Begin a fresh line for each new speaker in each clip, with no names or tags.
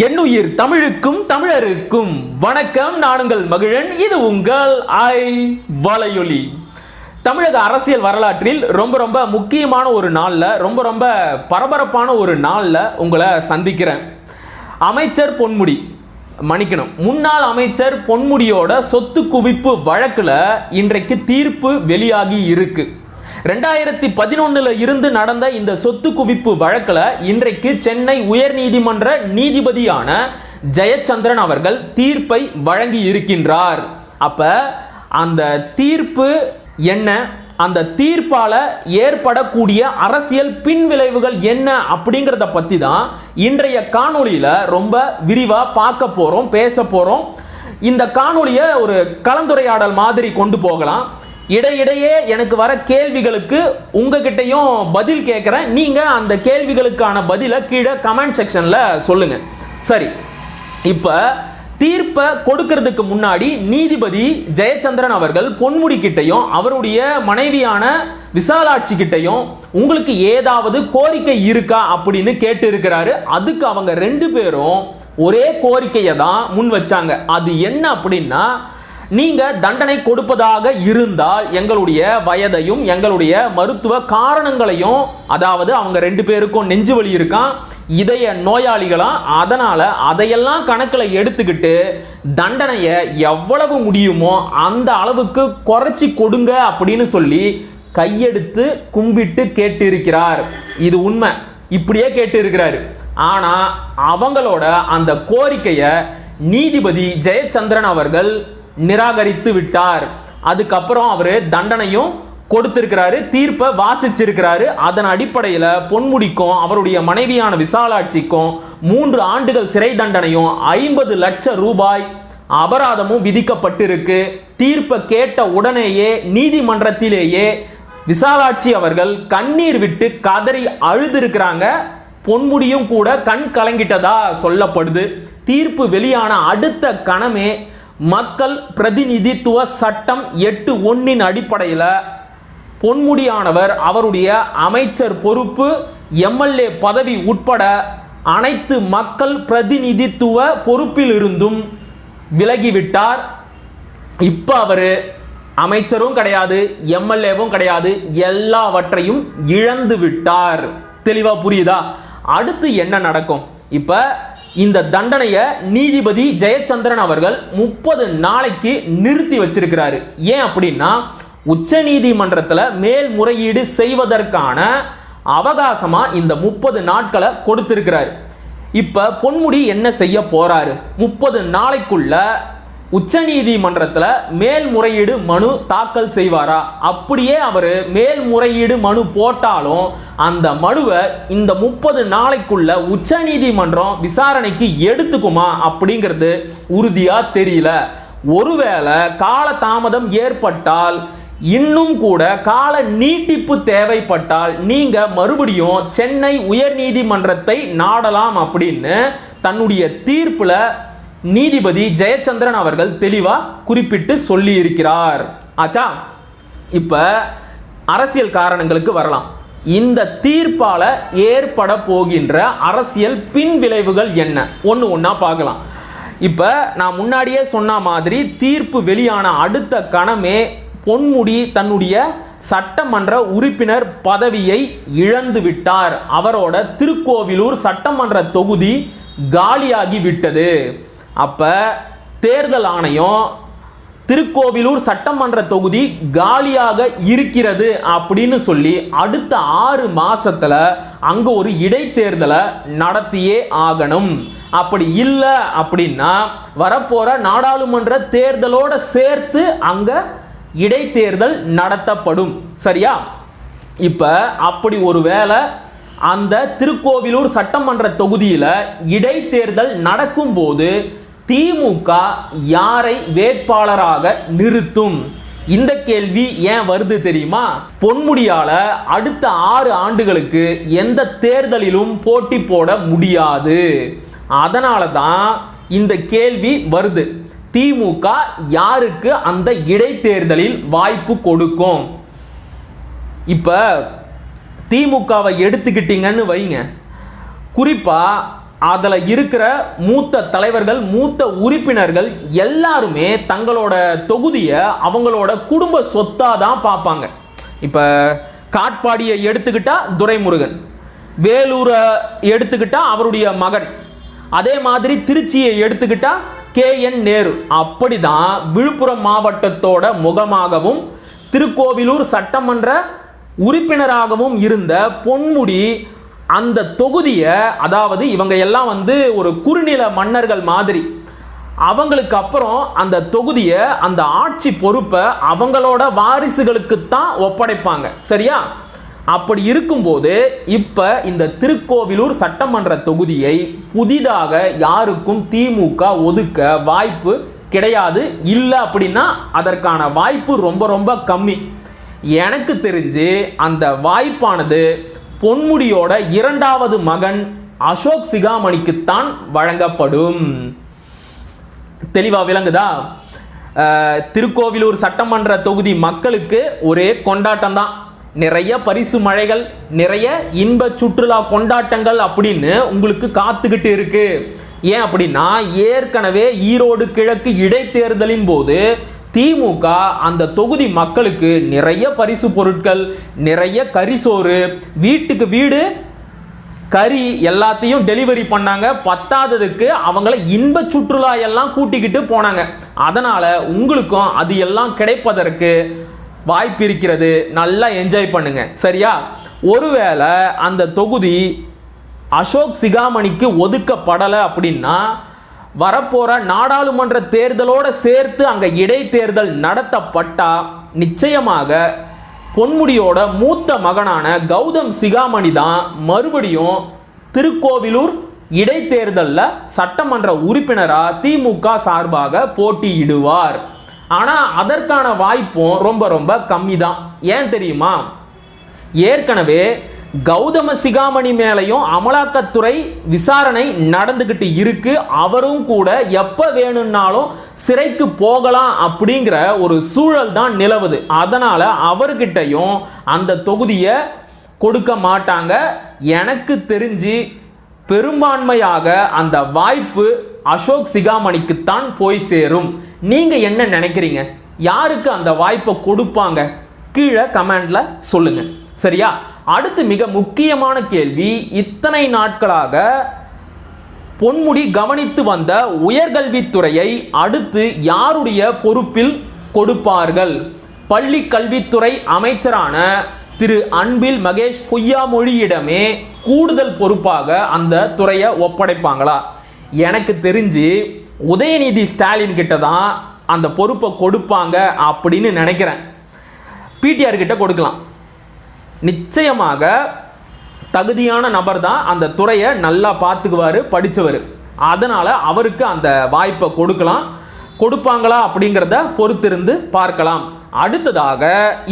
என்னுயிர் தமிழுக்கும் தமிழருக்கும் வணக்கம். நானுங்கள் மகிழன் இது உங்கள் ஐ வலையொலி. தமிழக அரசியல் வரலாற்றில் ரொம்ப ரொம்ப முக்கியமான ஒரு நாளில் ரொம்ப ரொம்ப பரபரப்பான ஒரு நாளில் உங்களை சந்திக்கிறேன். அமைச்சர் பொன்முடி மன்னிக்கணும். முன்னாள் அமைச்சர் பொன்முடியோட சொத்து குவிப்பு வழக்கில் இன்றைக்கு தீர்ப்பு வெளியாகி இருக்குது ரெண்டாயிரத்தி பதினொன்னுல இருந்து நடந்த இந்த சொத்து குவிப்பு வழக்கில் இன்றைக்கு சென்னை உயர்நீதிமன்ற நீதிபதியான ஜெயச்சந்திரன் அவர்கள் தீர்ப்பை வழங்கி இருக்கின்றார். அப்ப அந்த தீர்ப்பு என்ன? அந்த தீர்ப்பால ஏற்படக்கூடிய அரசியல் பின்விளைவுகள் என்ன அப்படிங்கிறத பத்தி தான் இன்றைய காணொளியில ரொம்ப விரிவா பார்க்க போறோம் பேச போறோம். இந்த காணொளியை ஒரு கலந்துரையாடல் மாதிரி கொண்டு போகலாம். இடையிடையே எனக்கு வர கேள்விகளுக்கு உங்ககிட்டையும் பதில் கேட்குறேன் நீங்கள் அந்த கேள்விகளுக்கான பதிலை கீழே கமெண்ட் செக்ஷனில் சொல்லுங்கள் சரி. இப்போ தீர்ப்பை கொடுக்கறதுக்கு முன்னாடி நீதிபதி ஜெயச்சந்திரன் அவர்கள் பொன்முடி கிட்டையும் அவருடைய மனைவியான விசாலாட்சி கிட்டையும் உங்களுக்கு ஏதாவது கோரிக்கை இருக்கா அப்படின்னு கேட்டு இருக்கிறாரு அதுக்கு அவங்க ரெண்டு பேரும் ஒரே கோரிக்கையை தான் முன் வச்சாங்க. அது என்ன அப்படின்னா நீங்க தண்டனை கொடுப்பதாக இருந்தால் எங்களுடைய வயதையும் எங்களுடைய மருத்துவ காரணங்களையும் அதாவது அவங்க ரெண்டு பேருக்கும் நெஞ்சு வலி இருக்கான் இதய நோயாளிகளாம் அதனால அதையெல்லாம் கணக்கில் எடுத்துக்கிட்டு தண்டனையை எவ்வளவு முடியுமோ அந்த அளவுக்கு குறைச்சி கொடுங்க அப்படின்னு சொல்லி கையெடுத்து கும்பிட்டு கேட்டிருக்கிறார். இது உண்மை. இப்படியே கேட்டு இருக்கிறாரு ஆனா அவங்களோட அந்த கோரிக்கையை நீதிபதி ஜெயச்சந்திரன் அவர்கள் நிராகரித்து விட்டார். அதுக்கப்புறம் அவர் தண்டனையும் கொடுத்திருக்கிறாரு தீர்ப்பை வாசிச்சிருக்கிறாரு. அதன் அடிப்படையில் பொன்முடிக்கும் அவருடைய மனைவியான விசாலாட்சிக்கும் மூன்று ஆண்டுகள் சிறை தண்டனையும் ஐம்பது லட்சம் ரூபாய் அபராதமும் விதிக்கப்பட்டிருக்கு. தீர்ப்பை கேட்ட உடனேயே நீதிமன்றத்திலேயே விசாலாட்சி அவர்கள் கண்ணீர் விட்டு கதறி அழுதுருக்கிறாங்க. பொன்முடியும் கூட கண் கலங்கிட்டதா சொல்லப்படுது. தீர்ப்பு வெளியான அடுத்த கணமே மக்கள் பிரதிநிதித்துவ சட்டம் எட்டு ஒன்றின் அடிப்படையில் பொன்முடியானவர் அவருடைய அமைச்சர் பொறுப்பு எம்எல்ஏ பதவி உட்பட அனைத்து மக்கள் பிரதிநிதித்துவ பொறுப்பிலிருந்தும் விலகிவிட்டார். இப்போ அவர் அமைச்சரும் கிடையாது எம்எல்ஏவும் கிடையாது எல்லாவற்றையும் இழந்து விட்டார் தெளிவாக புரியுதா? அடுத்து என்ன நடக்கும்? இப்போ இந்த தண்டனையை நீதிபதி ஜெயச்சந்திரன் அவர்கள் முப்பது நாளைக்கு நிறுத்தி வச்சிருக்கிறாரு. ஏன் அப்படின்னா உச்ச நீதிமன்றத்தில் மேல்முறையீடு செய்வதற்கான அவகாசமா இந்த முப்பது நாட்களை கொடுத்திருக்கிறாரு. இப்ப பொன்முடி என்ன செய்ய போறாரு? முப்பது நாளைக்குள்ள உச்சநீதிமன்றத்தில் மேல்முறையீடு மனு தாக்கல் செய்வாரா? அப்படியே அவர் மேல்முறையீடு மனு போட்டாலும் அந்த மனுவை இந்த முப்பது நாளைக்குள்ள உச்சநீதிமன்றம் விசாரணைக்கு எடுத்துக்குமா அப்படிங்கிறது உறுதியாக தெரியல. ஒருவேளை கால தாமதம் ஏற்பட்டால் இன்னும் கூட கால நீட்டிப்பு தேவைப்பட்டால் நீங்க மறுபடியும் சென்னை உயர்நீதிமன்றத்தை நாடலாம் அப்படின்னு தன்னுடைய தீர்ப்பில் நீதிபதி ஜெயச்சந்திரன் அவர்கள் தெளிவா குறிப்பிட்டு சொல்லி இருக்கிறார் ஆச்சா இப்ப அரசியல் காரணங்களுக்கு வரலாம். இந்த தீர்ப்பால ஏற்பட போகின்ற அரசியல் பின் விளைவுகள் என்ன? ஒன்று ஒன்றா பார்க்கலாம். இப்போ நான் முன்னாடியே சொன்ன மாதிரி தீர்ப்பு வெளியான அடுத்த கணமே பொன்முடி தன்னுடைய சட்டமன்ற உறுப்பினர் பதவியை இழந்து விட்டார். அவரோட திருக்கோவிலூர் சட்டமன்ற தொகுதி காலியாகி விட்டது. அப்போ தேர்தல் ஆணையம் திருக்கோவிலூர் சட்டமன்ற தொகுதி காலியாக இருக்கிறது அப்படின்னு சொல்லி அடுத்த ஆறு மாசத்துல அங்க ஒரு இடைத்தேர்தலை நடத்தியே ஆகணும். அப்படி இல்லை அப்படின்னா வரப்போற நாடாளுமன்ற தேர்தலோட சேர்த்து அங்க இடைத்தேர்தல் நடத்தப்படும். சரியா? இப்ப அப்படி ஒரு வேளை அந்த திருக்கோவிலூர் சட்டமன்ற தொகுதியில் இடைத்தேர்தல் நடக்கும்போது திமுக யாரை வேட்பாளராக நிறுத்தும்? இந்த கேள்வி ஏன் வருது தெரியுமா? பொன்முடியால அடுத்த ஆறு ஆண்டுகளுக்கு எந்த தேர்தலிலும் போட்டி போட முடியாது. அதனால தான் இந்த கேள்வி வருது. திமுக யாருக்கு அந்த இடைத்தேர்தலில் வாய்ப்பு கொடுக்கும்? இப்ப திமுகவை எடுத்துக்கிட்டீங்கன்னு வைங்க. குறிப்பா அதில் இருக்கிற மூத்த தலைவர்கள் மூத்த உறுப்பினர்கள் எல்லாருமே தங்களோட தொகுதியை அவங்களோட குடும்ப சொத்தாக தான் பார்ப்பாங்க இப்போ காட்பாடியை எடுத்துக்கிட்டா துரைமுருகன். வேலூரை எடுத்துக்கிட்டா அவருடைய மகன். அதே மாதிரி திருச்சியை எடுத்துக்கிட்டா கே என் நேரு. அப்படிதான் விழுப்புரம் மாவட்டத்தோட முகமாகவும் திருக்கோவிலூர் சட்டமன்ற உறுப்பினராகவும் இருந்த பொன்முடி அந்த தொகுதியை அதாவது இவங்க எல்லாம் வந்து ஒரு குறுநில மன்னர்கள் மாதிரி அவங்களுக்கு அப்புறம் அந்த தொகுதியை அந்த ஆட்சி பொறுப்பை அவங்களோட வாரிசுகளுக்கு தான் ஒப்படைப்பாங்க. சரியா? அப்படி இருக்கும்போது இப்போ இந்த திருக்கோவிலூர் சட்டமன்ற தொகுதியை புதிதாக யாருக்கும் திமுக ஒதுக்க வாய்ப்பு கிடையாது. இல்லை அப்படின்னா அதற்கான வாய்ப்பு ரொம்ப ரொம்ப கம்மி. எனக்கு தெரிஞ்சு அந்த வாய்ப்பானது பொன்முடியோட இரண்டாவது மகன் அசோக் சிகாமணிக்குத்தான் வழங்கப்படும். தெளிவா விளங்குதா? திருக்கோவிலூர் சட்டமன்ற தொகுதி மக்களுக்கு ஒரே கொண்டாட்டம் தான் நிறைய பரிசு மழைகள் நிறைய இன்ப சுற்றுலா கொண்டாட்டங்கள் அப்படின்னு உங்களுக்கு காத்துக்கிட்டு இருக்கு. ஏன் அப்படின்னா ஏற்கனவே ஈரோடு கிழக்கு இடைத்தேர்தலின் போது திமுக அந்த தொகுதி மக்களுக்கு நிறைய பரிசு பொருட்கள் நிறைய கரிசோறு வீட்டுக்கு வீடு கறி எல்லாத்தையும் டெலிவரி பண்ணாங்க. பத்தாததுக்கு அவங்கள இன்ப சுற்றுலா எல்லாம் கூட்டிக்கிட்டு போனாங்க. அதனால் உங்களுக்கும் அது எல்லாம் கிடைப்பதற்கு வாய்ப்பு இருக்கிறது. நல்லா என்ஜாய் பண்ணுங்க. சரியா? ஒருவேளை அந்த தொகுதி அசோக் சிகாமணிக்கு ஒதுக்கப்படலை அப்படின்னா வரப்போற நாடாளுமன்ற தேர்தலோட சேர்த்து அங்க இடைத்தேர்தல் நடத்தப்பட்டா நிச்சயமாக பொன்முடியோட மூத்த மகனான கௌதம் சிகாமணி தான் மறுபடியும் திருக்கோவிலூர் இடைத்தேர்தலில் சட்டமன்ற உறுப்பினராக திமுக சார்பாக போட்டியிடுவார். ஆனால் அதற்கான வாய்ப்பும் ரொம்ப ரொம்ப கம்மி தான் ஏன் தெரியுமா? ஏற்கனவே கௌதம சிகாமணி மேலையும் அமலாக்கத்துறை விசாரணை நடந்துக்கிட்டு இருக்கு. அவரும் கூட எப்ப வேணும்னாலும் சிறைக்கு போகலாம் அப்படிங்கிற ஒரு சூழல் தான் நிலவுது. அதனால அவர்கிட்டையும் அந்த தொகுதியை கொடுக்க மாட்டாங்க. எனக்கு தெரிஞ்சு பெரும்பான்மையாக அந்த வாய்ப்பு அசோக் சிகாமணிக்குத்தான் போய் சேரும். நீங்க என்ன நினைக்கிறீங்க? யாருக்கு அந்த வாய்ப்பை கொடுப்பாங்க? கீழே கமெண்ட்ல சொல்லுங்க. சரியா? அடுத்து மிக முக்கியமான கேள்வி இத்தனை நாட்களாக பொன்முடி கவனித்து வந்த உயர்கல்வித்துறையை அடுத்து யாருடைய பொறுப்பில் கொடுப்பார்கள்? பள்ளி கல்வித்துறை அமைச்சரான திரு அன்பில் மகேஷ் பொய்யாமொழியிடமே கூடுதல் பொறுப்பாக அந்த துறையை ஒப்படைப்பாங்களா? எனக்கு தெரிஞ்சு உதயநிதி ஸ்டாலின் கிட்ட தான் அந்த பொறுப்பை கொடுப்பாங்க அப்படின்னு நினைக்கிறேன். பிடிஆர் கிட்ட கொடுக்கலாம். நிச்சயமாக தகுதியான நபர் தான் அந்த துறையை நல்லா பார்த்துக்குவார் படித்தவர் அதனால் அவருக்கு அந்த வாய்ப்பை கொடுக்கலாம். கொடுப்பாங்களா அப்படிங்கிறத பொறுத்திருந்து பார்க்கலாம். அடுத்ததாக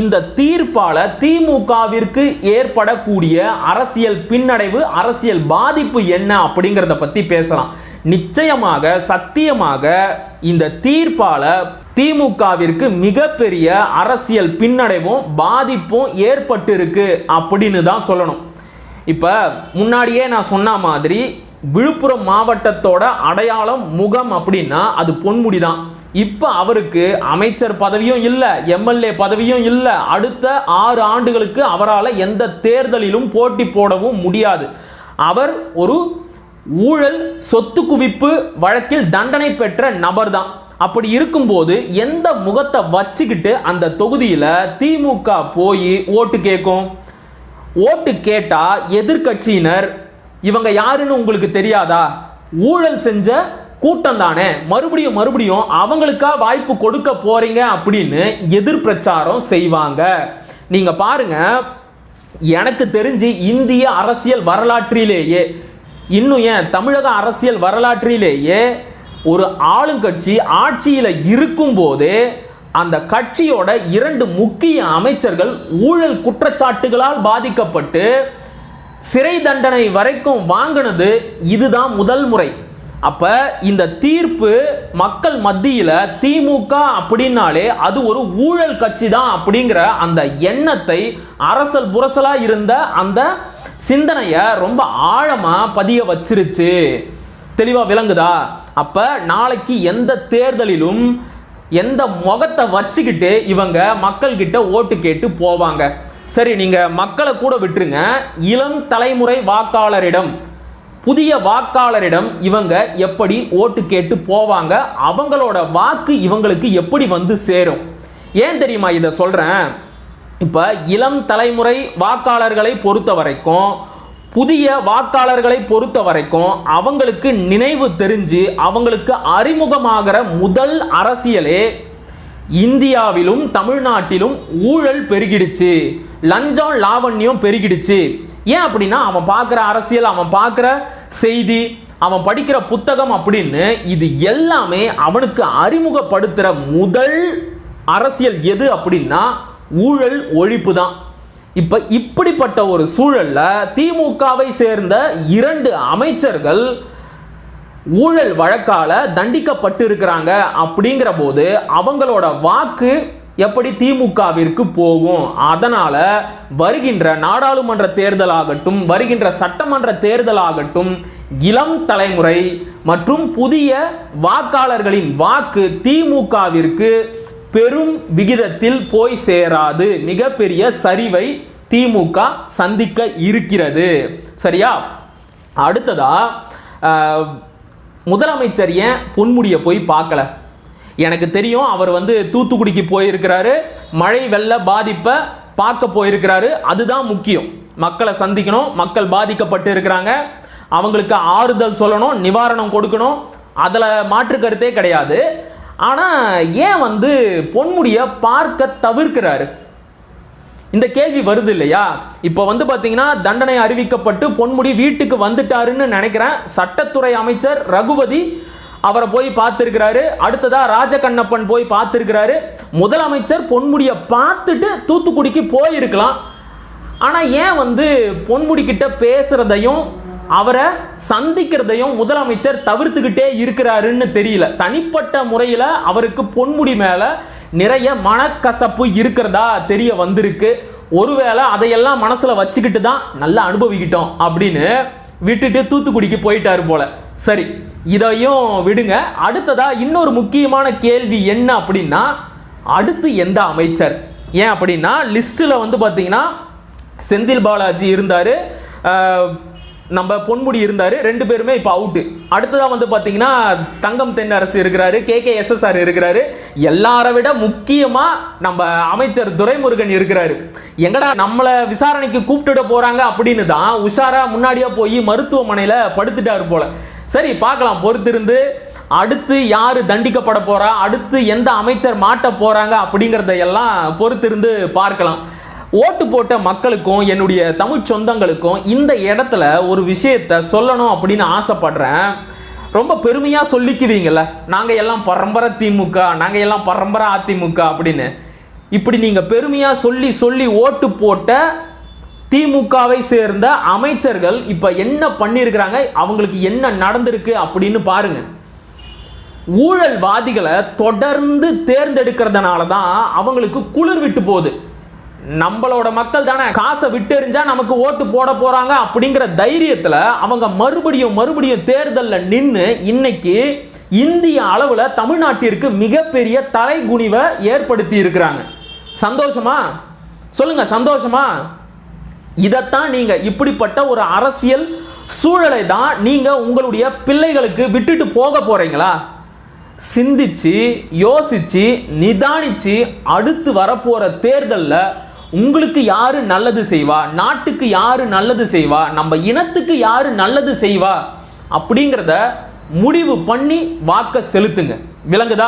இந்த தீர்ப்பால் திமுகவிற்கு ஏற்படக்கூடிய அரசியல் பின்னடைவு அரசியல் பாதிப்பு என்ன அப்படிங்கிறத பற்றி பேசலாம். நிச்சயமாக சத்தியமாக இந்த தீர்ப்பால திமுகவிற்கு மிகப்பெரிய அரசியல் பின்னடைவும் பாதிப்பும் ஏற்பட்டு இருக்கு அப்படின்னு தான் சொல்லணும். இப்போ முன்னாடியே நான் சொன்ன மாதிரி விழுப்புரம் மாவட்டத்தோட அடையாளம் முகம் அப்படின்னா அது பொன்முடி தான். இப்போ அவருக்கு அமைச்சர் பதவியும் இல்லை எம்எல்ஏ பதவியும் இல்லை அடுத்த ஆறு ஆண்டுகளுக்கு அவரால் எந்த தேர்தலிலும் போட்டி போடவும் முடியாது. அவர் ஒரு ஊழல் சொத்து குவிப்பு வழக்கில் தண்டனை பெற்ற நபர் தான். அப்படி இருக்கும்போது எந்த முகத்தை வச்சுக்கிட்டு அந்த தொகுதியில் திமுக போய் ஓட்டு கேட்கும் ஓட்டு கேட்டால் எதிர்க்கட்சியினர் இவங்க யாருன்னு உங்களுக்கு தெரியாதா? ஊழல் செஞ்ச கூட்டம் தானே. மறுபடியும் மறுபடியும் அவங்களுக்கா வாய்ப்பு கொடுக்க போறீங்க அப்படின்னு எதிர் பிரச்சாரம் செய்வாங்க. நீங்க பாருங்க எனக்கு தெரிஞ்சு இந்திய அரசியல் வரலாற்றிலேயே இன்னும் ஏன் தமிழக அரசியல் வரலாற்றிலேயே ஒரு ஆளுங்கட்சி ஆட்சியில் இருக்கும்போது அந்த கட்சியோட இரண்டு முக்கிய அமைச்சர்கள் ஊழல் குற்றச்சாட்டுகளால் பாதிக்கப்பட்டு சிறை தண்டனை வரைக்கும் வாங்கினது இதுதான் முதல் முறை. அப்ப இந்த தீர்ப்பு மக்கள் மத்தியில திமுக அப்படின்னாலே அது ஒரு ஊழல் கட்சி தான் அப்படிங்கிற அந்த எண்ணத்தை அரசல் புரசலா இருந்த அந்த சிந்தனையை ரொம்ப ஆழமா பதிய வச்சிருச்சு. தெளிவாக விளங்குதா? அப்போ நாளைக்கு எந்த தேர்தலிலும் எந்த முகத்தை வச்சுக்கிட்டு இவங்க மக்கள்கிட்ட ஓட்டு கேட்டு போவாங்க. சரி நீங்கள் மக்களை கூட விட்டுருங்க. இளம் தலைமுறை வாக்காளரிடம் புதிய வாக்காளரிடம் இவங்க எப்படி ஓட்டு கேட்டு போவாங்க? அவங்களோட வாக்கு இவங்களுக்கு எப்படி வந்து சேரும்? ஏன் தெரியுமா இதை சொல்கிறேன் இப்போ இளம் தலைமுறை வாக்காளர்களை பொறுத்த வரைக்கும் புதிய வாக்காளர்களை பொறுத்த வரைக்கும் அவங்களுக்கு நினைவு தெரிஞ்சு அவங்களுக்கு அறிமுகமாகிற முதல் அரசியலே இந்தியாவிலும் தமிழ்நாட்டிலும் ஊழல் பெருகிடுச்சு. லஞ்சம் லாவண்யம் பெருகிடுச்சு. ஏன் அப்படின்னா அவன் பார்க்குற அரசியல் அவன் பார்க்குற செய்தி அவன் படிக்கிற புத்தகம் அப்படின்னு இது எல்லாமே அவனுக்கு அறிமுகப்படுத்துகிற முதல் அரசியல் எது அப்படின்னா ஊழல் ஒழிப்பு தான் இப்போ இப்படிப்பட்ட ஒரு சூழலில் திமுகவை சேர்ந்த இரண்டு அமைச்சர்கள் ஊழல் வழக்கால் தண்டிக்கப்பட்டு இருக்கிறாங்க அப்படிங்கிற போது அவங்களோட வாக்கு எப்படி திமுகவிற்கு போகும்? அதனால் வருகின்ற நாடாளுமன்ற தேர்தலாகட்டும் வருகின்ற சட்டமன்ற தேர்தலாகட்டும் இளம் தலைமுறை மற்றும் புதிய வாக்காளர்களின் வாக்கு திமுகவிற்கு பெரும் விகிதத்தில் போய் சேராது. மிகப்பெரிய சரிவை திமுக சந்திக்க இருக்கிறது. சரியா? அடுத்ததா முதலமைச்சர் ஏன் பொன்முடியை போய் பார்க்கல? எனக்கு தெரியும் அவர் வந்து தூத்துக்குடிக்கு போயிருக்கிறாரு மழை வெள்ள பாதிப்பை பார்க்க போயிருக்கிறாரு. அதுதான் முக்கியம். மக்களை சந்திக்கணும் மக்கள் பாதிக்கப்பட்டு இருக்கிறாங்க. அவங்களுக்கு ஆறுதல் சொல்லணும் நிவாரணம் கொடுக்கணும். அதில் மாற்று கருத்தே கிடையாது. ஆனால் ஏன் வந்து பொன்முடியை பார்க்க தவிர்க்கிறாரு? இந்த கேள்வி வருது இல்லையா? இப்போ வந்து பார்த்தீங்கன்னா தண்டனை அறிவிக்கப்பட்டு பொன்முடி வீட்டுக்கு வந்துட்டாருன்னு நினைக்கிறேன். சட்டத்துறை அமைச்சர் ரகுபதி அவரை போய் பார்த்துருக்கிறாரு. அடுத்ததா ராஜகண்ணப்பன் போய் பார்த்துருக்கிறாரு. முதலமைச்சர் பொன்முடியை பார்த்துட்டு தூத்துக்குடிக்கு போயிருக்கலாம். ஆனால் ஏன் வந்து பொன்முடி கிட்ட அவரை சந்திக்கிறதையும் முதலமைச்சர் தவிர்த்துக்கிட்டே இருக்கிறாருன்னு தெரியல. தனிப்பட்ட முறையில் அவருக்கு பொன்முடி மேலே நிறைய மனக்கசப்பு இருக்கிறதா தெரிய வந்திருக்கு. ஒருவேளை அதையெல்லாம் மனசில் வச்சுக்கிட்டு தான் நல்லா அனுபவிக்கிட்டோம் அப்படின்னு விட்டுட்டு தூத்துக்குடிக்கு போயிட்டாரு போல. சரி இதையும் விடுங்க. அடுத்ததா இன்னொரு முக்கியமான கேள்வி என்ன அப்படின்னா அடுத்து எந்த அமைச்சர்? ஏன் அப்படின்னா லிஸ்ட்டில் வந்து பார்த்தீங்கன்னா செந்தில் பாலாஜி இருந்தார். நம்ம பொன்முடி இருந்தார் ரெண்டு பேருமே இப்போ அவுட்டு அடுத்ததாக வந்து பார்த்தீங்கன்னா தங்கம் தென்னரசு இருக்கிறாரு கே கே எஸ்எஸ்ஆர் இருக்கிறாரு. எல்லாரை விட முக்கியமாக நம்ம அமைச்சர் துரைமுருகன் இருக்கிறாரு. எங்கடா நம்மளை விசாரணைக்கு கூப்பிட்டுட போகிறாங்க அப்படின்னு தான் உஷாரா முன்னாடியே போய் மருத்துவமனையில் படுத்துட்டாரு போல். சரி பார்க்கலாம். பொறுத்திருந்து அடுத்து யார் தண்டிக்கப்பட போகிறா அடுத்து எந்த அமைச்சர் மாட்ட போகிறாங்க அப்படிங்கிறத எல்லாம் பொறுத்திருந்து பார்க்கலாம். ஓட்டு போட்ட மக்களுக்கும் என்னுடைய தமிழ் சொந்தங்களுக்கும் இந்த இடத்துல ஒரு விஷயத்த சொல்லணும் அப்படின்னு ஆசைப்படுறேன். ரொம்ப பெருமையாக சொல்லிக்குவீங்கள்ல நாங்கள் எல்லாம் பரம்பரை திமுக நாங்கள் எல்லாம் பரம்பரை அதிமுக அப்படின்னு. இப்படி நீங்கள் பெருமையாக சொல்லி சொல்லி ஓட்டு போட்ட திமுகவை சேர்ந்த அமைச்சர்கள் இப்போ என்ன பண்ணியிருக்கிறாங்க அவங்களுக்கு என்ன நடந்திருக்கு அப்படின்னு பாருங்க. ஊழல்வாதிகளை தொடர்ந்து தேர்ந்தெடுக்கிறதுனால தான் அவங்களுக்கு குளிர் விட்டு போகுது. நம்மளோட மக்கள் தானே? காசை விட்டெறிஞ்சா நமக்கு ஓட்டு போட போறாங்க அப்படிங்கிற தைரியத்துல அவங்க மறுபடியும் மறுபடியும் தேர்தலில் நின்று இன்னைக்கு இந்திய அளவில் தமிழ்நாட்டிற்கு மிகப்பெரிய தலைகுனிவை ஏற்படுத்தி இருக்கிறாங்க. சந்தோஷமா? சொல்லுங்க சந்தோஷமா? இதைத்தான் நீங்க இப்படிப்பட்ட ஒரு அரசியல் சூழலை தான் நீங்க உங்களுடைய பிள்ளைகளுக்கு விட்டுட்டு போக போறீங்களா? சிந்திச்சு யோசிச்சு நிதானிச்சு அடுத்து வரப்போற தேர்தல்ல உங்களுக்கு யாரு நல்லது செய்வா? நாட்டுக்கு யாரு நல்லது செய்வா? நம்ம இனத்துக்கு யாரு நல்லது செய்வா? அப்படிங்கிறத முடிவு பண்ணி வாக்க செலுத்துங்க. விளங்குதா?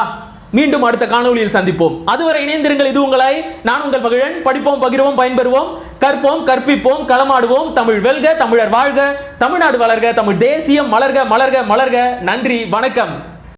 மீண்டும் அடுத்த காணொளியில் சந்திப்போம். அதுவரை இணைந்திருங்கள். இது உங்களை. நான் உங்கள் மகிழன். படிப்போம் பகிர்வோம் பயன்பெறுவோம். கற்போம் கற்பிப்போம் களமாடுவோம். தமிழ் வெல்க தமிழர் வாழ்க. தமிழ்நாடு வளர்க தமிழ் தேசியம் மலர்க மலர்க மலர்க. நன்றி வணக்கம்.